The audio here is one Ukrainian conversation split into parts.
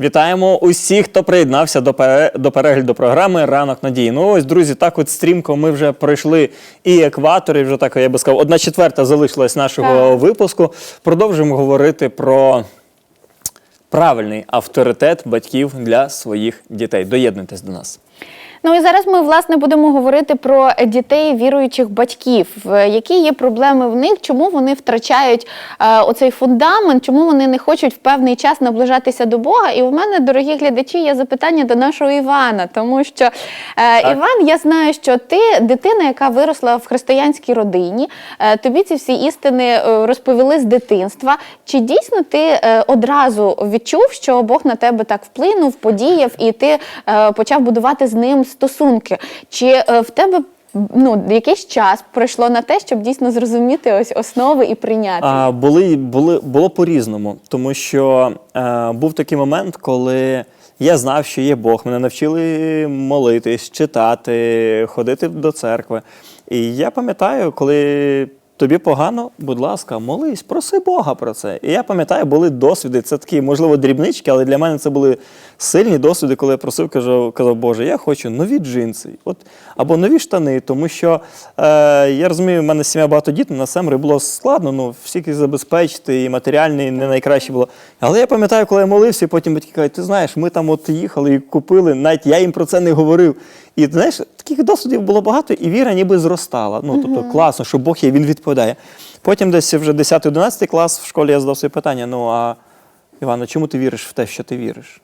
Вітаємо усіх, хто приєднався до, пере- до перегляду програми Ранок надії. Ну ось, друзі, так от стрімко ми вже пройшли і екватор, і вже так, я би сказав, одна четверта залишилась нашого Так. випуску. Продовжуємо говорити про правильний авторитет батьків для своїх дітей. Доєднуйтесь до нас. Ну і зараз ми власне будемо говорити про дітей віруючих батьків, які є проблеми в них, чому вони втрачають е, оцей фундамент, чому вони не хочуть в певний час наближатися до Бога. І у мене, дорогі глядачі, є запитання до нашого Івана, тому що е, Іван, я знаю, що ти дитина, яка виросла в християнській родині. Е, тобі ці всі істини е, розповіли з дитинства. Чи дійсно ти е, одразу відчув, що Бог на тебе так вплинув, подіяв, і ти е, почав будувати з ним стосунки? Чи е, в тебе ну, якийсь час пройшло на те, щоб дійсно зрозуміти ось основи і прийняти? А, були, були, було по-різному, тому що е, був такий момент, коли я знав, що є Бог. Мене навчили молитись, читати, ходити до церкви. І я пам'ятаю, коли тобі погано, будь ласка, молись, проси Бога про це. І я пам'ятаю, були досвіди. Це такі, можливо, дрібнички, але для мене це були сильні досвіди, коли я просив, кажу, казав, Боже, я хочу нові джинси, от, або нові штани, тому що е, я розумію, в мене сім'я багатодітна, на семеро було складно, ну, всіх забезпечити, і матеріальне, не найкраще було. Але я пам'ятаю, коли я молився, і потім батьки кажуть, ти знаєш, ми там от їхали і купили, навіть я їм про це не говорив. І знаєш, таких досвідів було багато, і віра ніби зростала. Ну, тобто, класно, що Бог є, він відповідає. Потім десь вже 10-11 клас в школі я задав собі питання: ну а Івано, чому ти віриш в те, що ти віриш?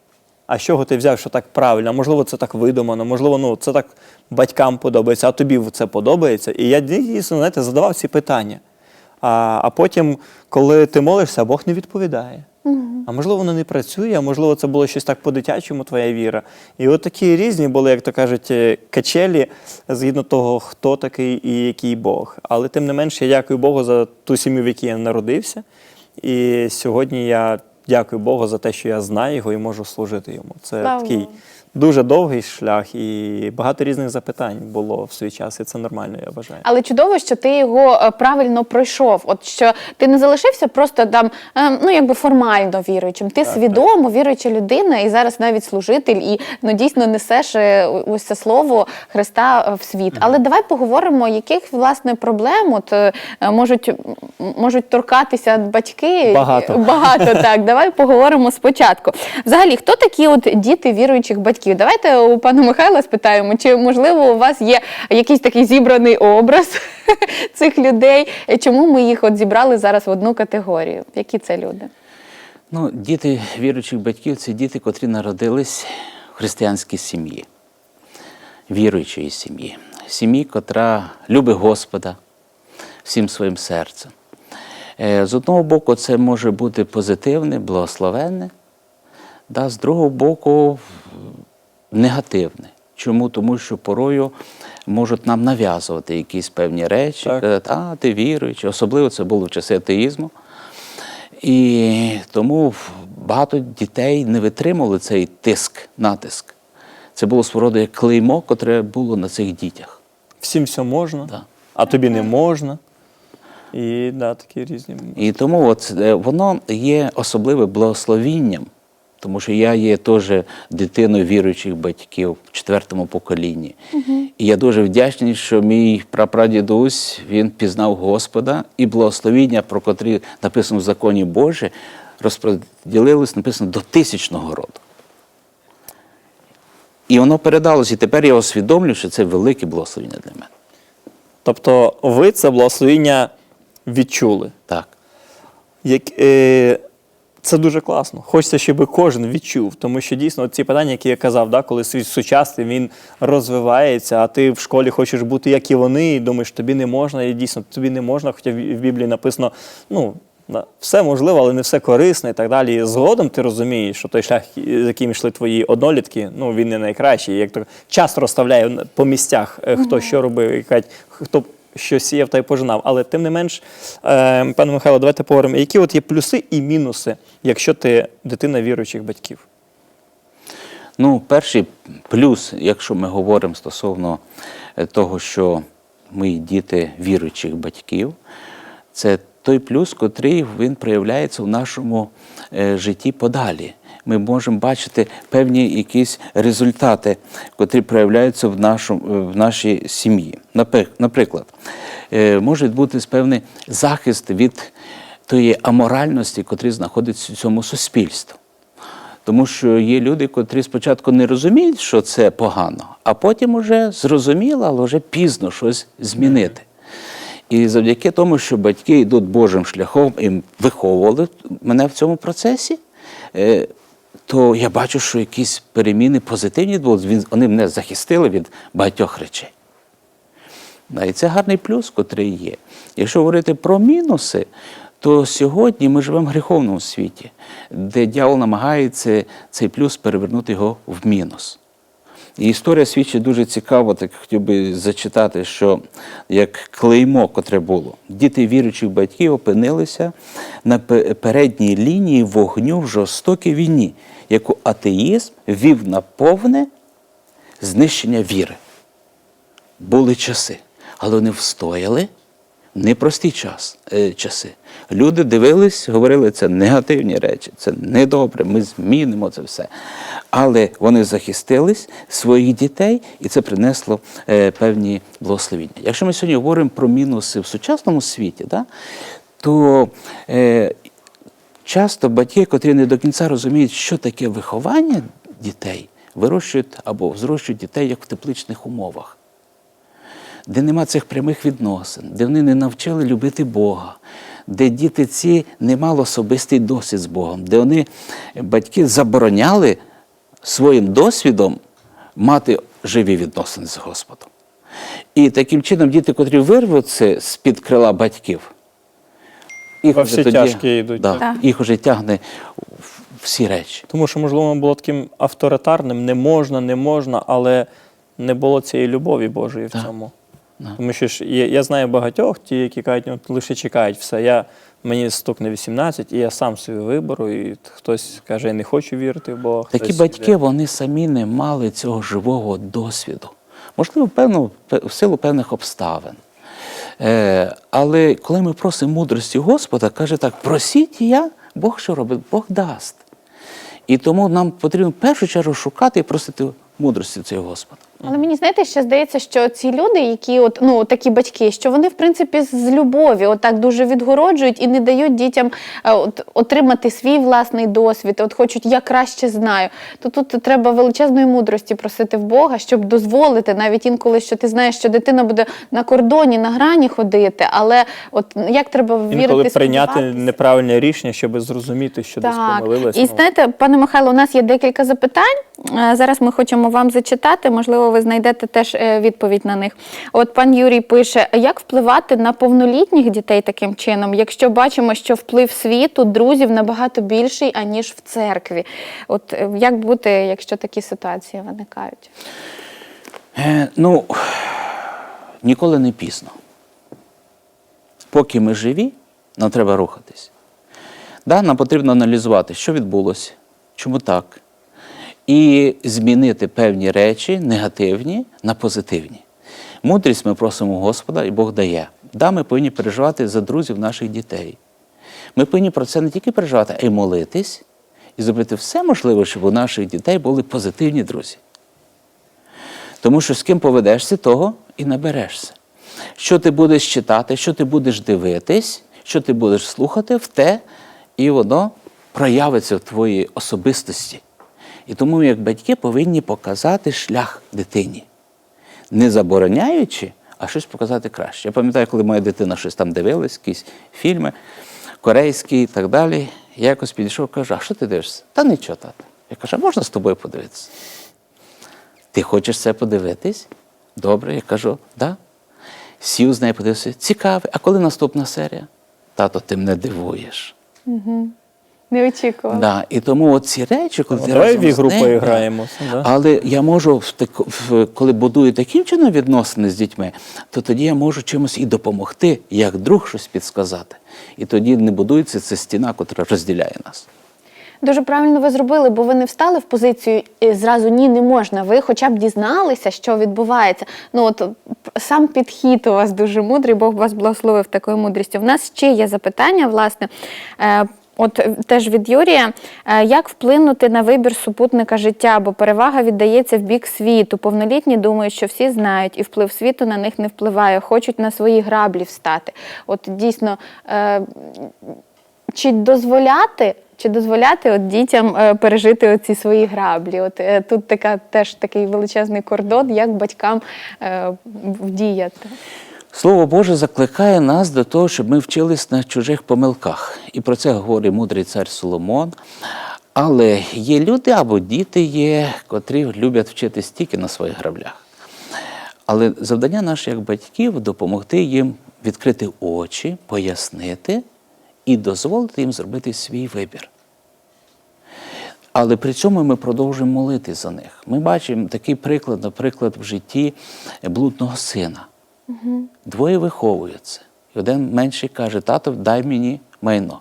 А з чого ти взяв, що так правильно? Можливо, це так видумано, можливо, ну це так батькам подобається, а тобі це подобається. І я дійсно знаєте, задавав ці питання. А, а потім, коли ти молишся, Бог не відповідає. А можливо, воно не працює, а можливо, це було щось так по-дитячому, твоя віра. І от такі різні були, як то кажуть, е, качелі згідно того, хто такий і який Бог. Але тим не менше, я дякую Богу за ту сім'ю, в якій я народився. І сьогодні я дякую Богу за те, що я знаю його і можу служити йому. Це Слава такий. Дуже довгий шлях, і багато різних запитань було в свій час, і це нормально, я вважаю. Але чудово, що ти його е, правильно пройшов. От що ти не залишився просто там, е, ну якби формально віруючим. Ти свідомо віруюча людина, і зараз навіть служитель, і ну дійсно несеш е, ось це слово Христа е, в світ. Але давай поговоримо, яких власне проблем от можуть можуть торкатися батьки. Багато. Багато так. Давай поговоримо спочатку. Взагалі, хто такі от діти віруючих батьків? Давайте у пана Михайла спитаємо, чи можливо у вас є якийсь такий зібраний образ цих людей? Чому ми їх от зібрали зараз в одну категорію? Які це люди? Ну, діти віруючих батьків це діти, котрі народились в християнській сім'ї, віруючої сім'ї, сім'ї, котра любить Господа всім своїм серцем. Е, З одного боку, це може бути позитивне, благословенне, да, з другого боку, негативне. Чому? Тому що порою можуть нам нав'язувати якісь певні речі, Так. казати, а ти віруючий, особливо це було в часи атеїзму. І тому багато дітей не витримували цей тиск, натиск. Це було свого роду як клеймо, котре було на цих дітях. Всім все можна, Да. а тобі не можна. І да, такі різні. І тому от, е, воно є особливим благословінням, тому що я є теж дитиною віруючих батьків в четвертому поколінні. І я дуже вдячний, що мій прапрадідусь він пізнав Господа і благословіння, про котрі написано в законі Божі, розподілилось, написано до тисячного роду. І воно передалось, і тепер я усвідомлюю, що це велике благословіння для мене. Тобто ви це благословіння відчули. Так. Як, е, це дуже класно. Хочеться, щоб кожен відчув, тому що дійсно ці питання, які я казав, да, коли світ сучасний, він розвивається, а ти в школі хочеш бути, як і вони, і думаєш, тобі не можна, і дійсно тобі не можна, хоча в Біблії написано, ну. Все можливо, але не все корисно і так далі. І згодом ти розумієш, що той шлях, з яким йшли твої однолітки, ну він не найкращий. Як то час розставляє по місцях, е, хто що робив, і хто що сіяв та й пожинав. Але тим не менш, е, пане Михайло, давайте поговоримо, які от є плюси і мінуси, якщо ти дитина віруючих батьків. Ну, перший плюс, якщо ми говоримо стосовно е, того, що ми діти віруючих батьків, це той плюс, котрий він проявляється в нашому е, житті подалі. Ми можемо бачити певні якісь результати, котрі проявляються в, нашому, в нашій сім'ї. Наприклад, е, може бути певний захист від тої аморальності, котрі знаходиться в цьому суспільстві. Тому що є люди, котрі спочатку не розуміють, що це погано, а потім уже зрозуміло, але вже пізно щось змінити. І завдяки тому, що батьки йдуть Божим шляхом і виховували мене в цьому процесі, е, то я бачу, що якісь переміни позитивні відбулися. Вони мене захистили від багатьох речей. І це гарний плюс, котрий є. Якщо говорити про мінуси, то сьогодні ми живемо в гріховному світі, де дьявол намагається цей плюс перевернути його в мінус. І історія свідчить дуже цікаво, так хотів би зачитати, що як клеймо, котре було, діти віруючих батьків опинилися на передній лінії вогню в жорстокій війні, яку атеїзм вів на повне знищення віри були часи, але вони встояли в непрості час, е, часи. Люди дивились, говорили, це негативні речі, це недобре, ми змінимо це все. Але вони захистились своїх дітей, і це принесло е, певні благословіння. Якщо ми сьогодні говоримо про мінуси в сучасному світі, да, то е, часто батьки, котрі не до кінця розуміють, що таке виховання дітей, вирощують або зрощують дітей як в тепличних умовах де нема цих прямих відносин, де вони не навчили любити Бога, де діти ці не мали особистий досвід з Богом, де вони, батьки, забороняли своїм досвідом мати живі відносини з Господом. І таким чином діти, котрі вирвуться з-під крила батьків, їх вже всі тяжкі йдуть. Да, Так. їх вже тягне в всі речі. Тому що, можливо, воно було таким авторитарним, не можна, не можна, але не було цієї любові Божої в Так. цьому. Да. Тому що ж я, я знаю багатьох, ті, які кажуть, ну, лише чекають все. Я, мені стукне 18, і я сам собі виберу, і хтось каже, я не хочу вірити в Бога. Такі хтось батьки, іде. вони самі не мали цього живого досвіду. Можливо, певно, пе- в силу певних обставин. Е, але коли ми просимо мудрості Господа, каже так: просіть я, Бог що робить? Бог дасть. І тому нам потрібно в першу чергу шукати і просити мудрості цього Господа. Але мені знаєте, ще здається, що ці люди, які от ну такі батьки, що вони в принципі з любові, от так дуже відгороджують і не дають дітям е, от, отримати свій власний досвід. От хочуть я краще знаю. То тут треба величезної мудрості просити в Бога, щоб дозволити навіть інколи, що ти знаєш, що дитина буде на кордоні, на грані ходити, але от як треба вірити, Інколи прийняти неправильне рішення, щоб зрозуміти, що десь Так, і ну. знаєте, пане Михайло, у нас є декілька запитань. Е, Зараз ми хочемо вам зачитати. Можливо, ви знайдете теж е, відповідь на них. От пан Юрій пише: як впливати на повнолітніх дітей таким чином, якщо бачимо, що вплив світу, друзів набагато більший, аніж в церкві? От е, як бути, якщо такі ситуації виникають? Е, ну, ніколи не пізно. Поки ми живі, нам треба рухатись. Да, нам потрібно аналізувати, що відбулося, чому так. І змінити певні речі негативні на позитивні. Мудрість ми просимо Господа, і Бог дає. Да, ми повинні переживати за друзів наших дітей. Ми повинні про це не тільки переживати, а й молитись і зробити все можливе, щоб у наших дітей були позитивні друзі. Тому що з ким поведешся, того і наберешся. Що ти будеш читати, що ти будеш дивитись, що ти будеш слухати, в те, і воно проявиться в твоїй особистості. І тому, ми, як батьки, повинні показати шлях дитині, не забороняючи, а щось показати краще. Я пам'ятаю, коли моя дитина щось там дивилась, якісь фільми корейські і так далі. Я якось підійшов і кажу, а що ти дивишся? Та нічого, тата. Я кажу, а можна з тобою подивитися? Ти хочеш це подивитись? Добре, я кажу, да. Сів з нею подивився, цікавий. А коли наступна серія? Тато, ти мене дивуєш. Не очікувала. Да. І тому ці речі, коли Ну, ти давай разом в ігру з нею, поіграємося, да. Але я можу, в так- в- коли будую таким чином відносини з дітьми, то тоді я можу чимось і допомогти, як друг щось підсказати. І тоді не будується ця стіна, яка розділяє нас. Дуже правильно ви зробили, бо ви не встали в позицію е, зразу ні, не можна. Ви хоча б дізналися, що відбувається. Ну от сам підхід у вас дуже мудрий, Бог вас благословив такою мудрістю. В нас ще є запитання, власне. Е, От е, теж від Юрія, Е, як вплинути на вибір супутника життя, бо перевага віддається в бік світу. Повнолітні думають, що всі знають, і вплив світу на них не впливає, хочуть на свої граблі встати. От дійсно, е, чи дозволяти, чи дозволяти от дітям пережити оці свої граблі? От тут така теж такий величезний кордон, як батькам вдіяти. Слово Боже закликає нас до того, щоб ми вчились на чужих помилках. І про це говорить мудрий цар Соломон. Але є люди або діти є, котрі люблять вчитись тільки на своїх граблях. Але завдання наше як батьків допомогти їм відкрити очі, пояснити і дозволити їм зробити свій вибір. Але при цьому ми продовжуємо молити за них. Ми бачимо такий приклад, наприклад, в житті блудного сина. Двоє виховуються. І один менший каже: тато, дай мені майно.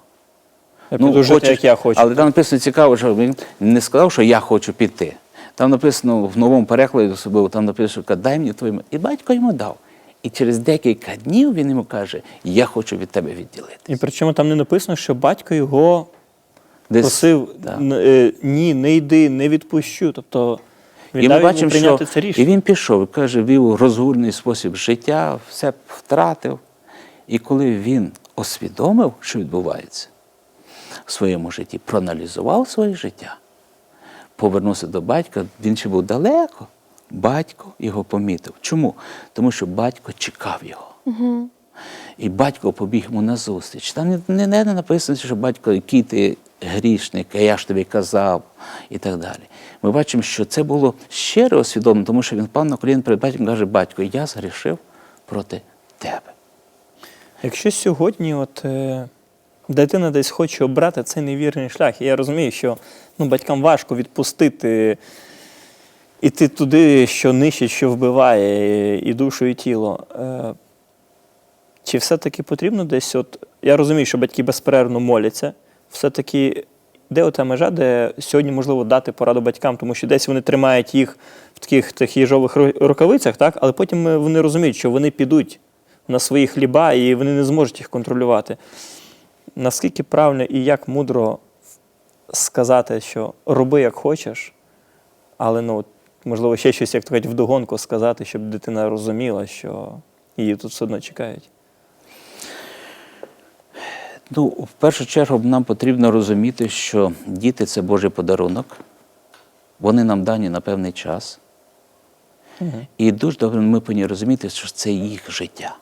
Я піду жити, як я хочу. Ну, Але там написано цікаво, що він не сказав, що я хочу піти. Там написано в новому перекладі особливо, там написано, що дай мені твоє. майно». І батько йому дав. І через декілька днів він йому каже: Я хочу від тебе відділити. І причому там не написано, що батько його Десь, просив да. е, ні, не йди, не відпущу. Тобто І ми бачимо, що це і він пішов, каже, вів розгульний спосіб життя, все втратив. І коли він освідомив, що відбувається в своєму житті, проаналізував своє життя, повернувся до батька, він ще був далеко. Батько його помітив. Чому? Тому що батько чекав його. І батько побіг йому назустріч. Там не, не, не написано, що батько, який ти грішник, а я ж тобі казав, і так далі. Ми бачимо, що це було щиро усвідомлено, тому що він впав на коліна перед батьком каже, батько, я згрішив проти тебе. Якщо сьогодні от, е, дитина десь хоче обрати цей невірний шлях, і я розумію, що ну, батькам важко відпустити іти туди, що нищить, що вбиває, і душу, і тіло. Е, чи все-таки потрібно десь, от, я розумію, що батьки безперервно моляться, все-таки де ота межа, де сьогодні можливо дати пораду батькам, тому що десь вони тримають їх в таких тих їжових рукавицях, так? але потім е, вони розуміють, що вони підуть на свої хліба і вони не зможуть їх контролювати. Наскільки правильно і як мудро сказати, що роби як хочеш, але ну, можливо, ще щось, як то кажуть, вдогонку сказати, щоб дитина розуміла, що її тут все одно чекають. Ну, в першу чергу нам потрібно розуміти, що діти це Божий подарунок, вони нам дані на певний час. І дуже добре ми повинні розуміти, що це їх життя.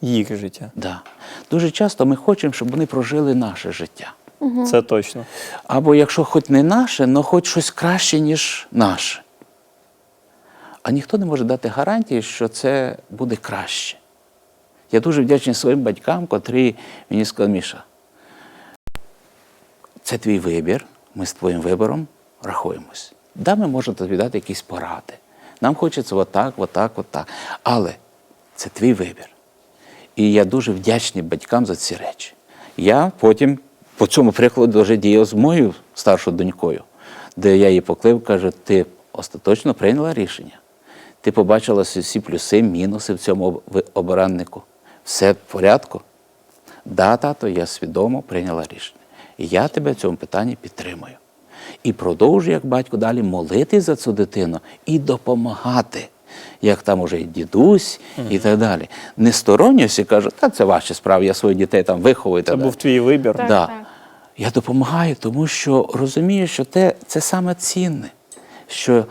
Їх життя. Да. Дуже часто ми хочемо, щоб вони прожили наше життя. Це точно. Або якщо хоч не наше, але хоч щось краще, ніж наше. А ніхто не може дати гарантії, що це буде краще. Я дуже вдячний своїм батькам, котрі мені сказали, Міша, це твій вибір, ми з твоїм вибором рахуємось. Да, ми можемо тобі дати якісь поради. Нам хочеться отак, отак, отак. Але це твій вибір. І я дуже вдячний батькам за ці речі. Я потім по цьому прикладу вже діяв з моєю старшою донькою, де я її поклив, кажу, ти остаточно прийняла рішення. Ти побачила всі плюси, мінуси в цьому об- ви- обраннику. Все в порядку? Да, тато, я свідомо прийняла рішення. І я тебе в цьому питанні підтримую. І продовжую, як батько, далі молити за цю дитину і допомагати, як там уже і дідусь, і так далі. Не сторонньося кажу, та це ваші справи, я своїх дітей там виховую. Це так був далі. твій вибір. Так, да. так. Я допомагаю, тому що розумію, що те, це саме цінне, що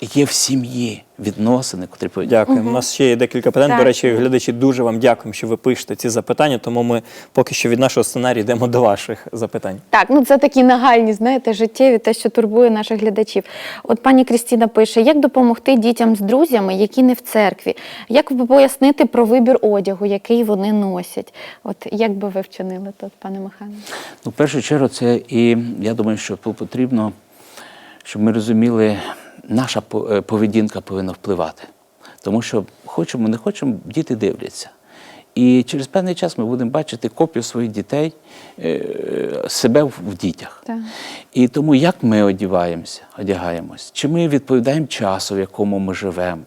є в сім'ї відносини, котрі повинні. Дякуємо. У нас ще є декілька питань. Так. До речі, глядачі, дуже вам дякуємо, що ви пишете ці запитання, тому ми поки що від нашого сценарію йдемо до ваших запитань. Так, ну це такі нагальні, знаєте, життєві, те, що турбує наших глядачів. От пані Крістіна пише: як допомогти дітям з друзями, які не в церкві? Як ви пояснити про вибір одягу, який вони носять? От як би ви вчинили тут, пане Михайло? Ну, в першу чергу, це і я думаю, що тут потрібно, щоб ми розуміли, наша е, поведінка повинна впливати. Тому що хочемо, не хочемо, діти дивляться. І через певний час ми будемо бачити копію своїх дітей, е, себе в дітях. Так. І тому як ми одягаємося, одягаємось? Чи ми відповідаємо часу, в якому ми живемо,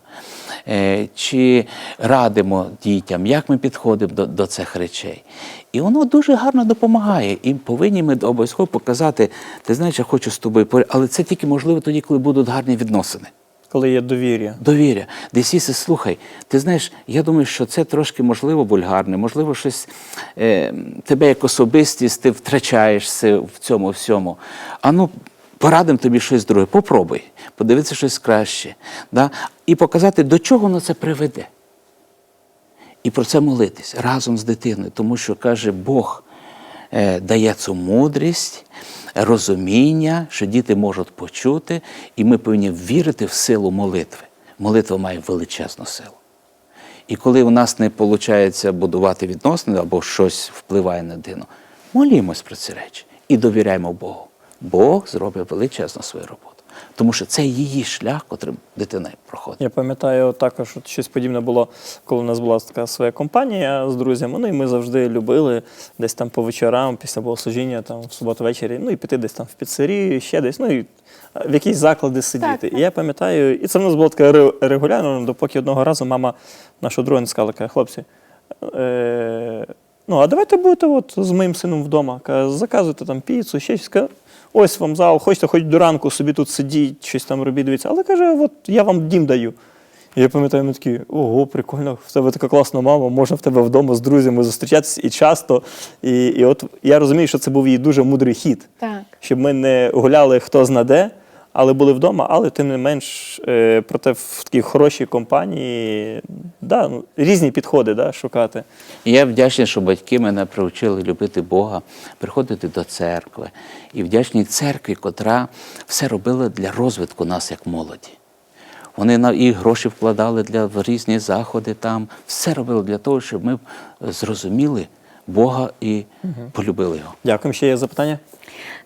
Е, чи радимо дітям, як ми підходимо до, до цих речей? І воно дуже гарно допомагає. І повинні ми обов'язково показати, ти знаєш, я хочу з тобою але це тільки можливо тоді, коли будуть гарні відносини. Коли є довір'я. Довіря. Десь сісти, слухай, ти знаєш, я думаю, що це трошки можливо вульгарне, можливо, щось е, тебе як особистість, ти втрачаєшся в цьому всьому. А ну, порадимо тобі щось друге. Попробуй, подивитися щось краще. Да? І показати, до чого воно це приведе. І про це молитись разом з дитиною, тому що каже Бог дає цю мудрість, розуміння, що діти можуть почути, і ми повинні вірити в силу молитви. Молитва має величезну силу. І коли у нас не виходить будувати відносини або щось впливає на дитину, молімось про ці речі і довіряємо Богу. Бог зробить величезну свою роботу. Тому що це її шлях, котрим дитина проходить. Я пам'ятаю також, от щось подібне було, коли у нас була така своя компанія з друзями. Ну і ми завжди любили десь там по вечорам, після богослужіння, там в суботу ввечері, ну і піти десь там в піцерію, ще десь, ну і в якісь заклади сидіти. так. І я пам'ятаю, і це в нас було таке регулярно, допоки одного разу мама нашого друга не сказала, каже, хлопці. Е- Ну, а давайте будете от з моїм сином вдома. Каже, заказуйте там піцу, ще щось. Ось вам зал, хочете хоч до ранку собі тут сидіть, щось там робіть, дивіться. Але каже, от я вам дім даю. І я пам'ятаю, ми такі, ого, прикольно, в тебе така класна мама, можна в тебе вдома з друзями зустрічатися і часто. І, і от я розумію, що це був її дуже мудрий хід, Так. щоб ми не гуляли хто знаде, але були вдома, але тим не менш, е, проте в такій хорошій компанії да, ну, різні підходи да, шукати. Я вдячний, що батьки мене привчили любити Бога, приходити до церкви. І вдячний церкві, котра все робила для розвитку нас як молоді. Вони і гроші вкладали для різні заходи там, все робили для того, щоб ми зрозуміли Бога і полюбили його. Дякую. Ще є запитання?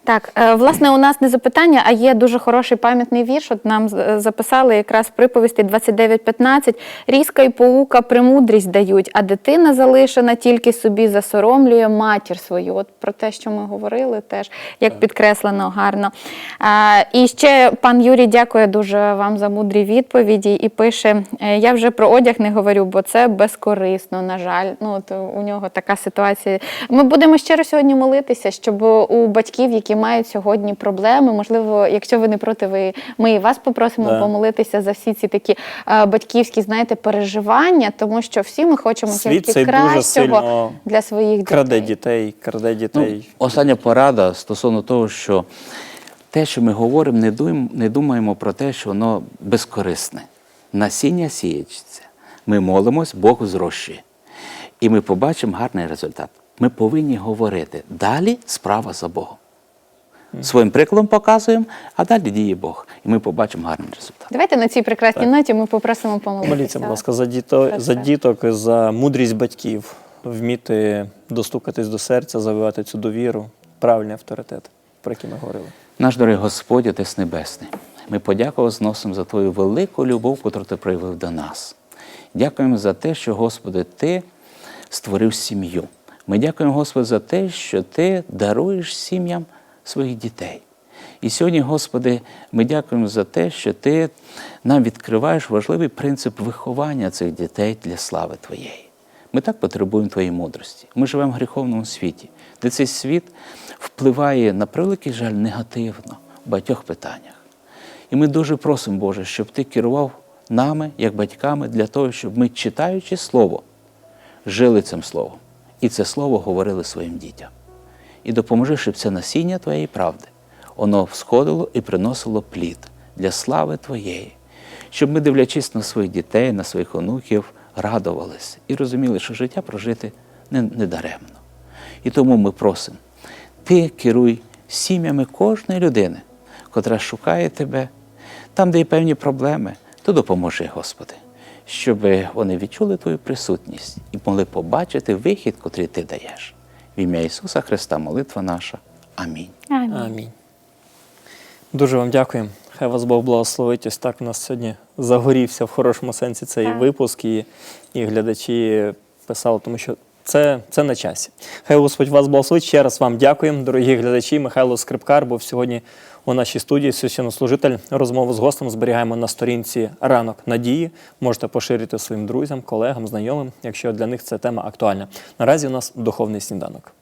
Так, е, власне, у нас не запитання, а є дуже хороший пам'ятний вірш. От нам е, записали якраз в приповісті 29.15. Різка й поука премудрість дають, а дитина залишена тільки собі засоромлює матір свою. От про те, що ми говорили, теж як підкреслено гарно. А, і ще пан Юрій дякує дуже вам за мудрі відповіді і пише: е, я вже про одяг не говорю, бо це безкорисно, на жаль. Ну, от у нього така ситуація. Ми будемо щиро сьогодні молитися, щоб у батьків, які мають сьогодні проблеми, можливо, якщо ви не проти, ви ми і вас попросимо Да. помолитися за всі ці такі е, батьківські, знаєте, переживання, тому що всі ми хочемо Світ тільки кращого для своїх Краде дітей. дітей, Ну, остання порада стосовно того, що те, що ми говоримо, не думаємо, не думаємо про те, що воно безкорисне. Насіння сіється. Ми молимось, Бог зрощує. І ми побачимо гарний результат. Ми повинні говорити. Далі справа за Богом. Своїм прикладом показуємо, а далі діє Бог. І ми побачимо гарний результат. Давайте на цій прекрасній ноті ми попросимо помолитися. Моліться, будь ласка, за, діто, за діток, за мудрість батьків, вміти достукатись до серця, завивати цю довіру, правильний авторитет, про який ми говорили. Наш дорогий Господь, Отець Небесний, ми подякували зносимо за Твою велику любов, яку Ти проявив до нас. Дякуємо за те, що, Господи, Ти створив сім'ю. Ми дякуємо, Господи, за те, що Ти даруєш сім'ям своїх дітей. І сьогодні, Господи, ми дякуємо за те, що Ти нам відкриваєш важливий принцип виховання цих дітей для слави Твоєї. Ми так потребуємо Твоєї мудрості. Ми живемо в гріховному світі, де цей світ впливає на превеликий жаль негативно в багатьох питаннях. І ми дуже просимо, Боже, щоб Ти керував нами, як батьками, для того, щоб ми, читаючи Слово, жили цим Словом. І це Слово говорили своїм дітям. І допоможи, щоб це насіння Твоєї правди, воно всходило і приносило плід для слави Твоєї, щоб ми, дивлячись на своїх дітей, на своїх онуків, радувалися і розуміли, що життя прожити не, не даремно. І тому ми просимо, ти керуй сім'ями кожної людини, котра шукає тебе, там, де є певні проблеми, то допоможи, Господи, щоб вони відчули Твою присутність і могли побачити вихід, котрий Ти даєш. В ім'я Ісуса Христа, молитва наша. Амінь. Амінь. Амінь. Дуже вам дякуємо. Хай вас Бог благословить. Ось так у нас сьогодні загорівся в хорошому сенсі цей Так. випуск, і, і глядачі писали, тому що це, це на часі. Хай Господь вас благословить. Ще раз вам дякуємо, дорогі глядачі. Михайло Скрипкар був сьогодні у нашій студії священнослужитель. Розмову з гостем зберігаємо на сторінці Ранок Надії. Можете поширити своїм друзям, колегам, знайомим, якщо для них ця тема актуальна. Наразі у нас духовний сніданок.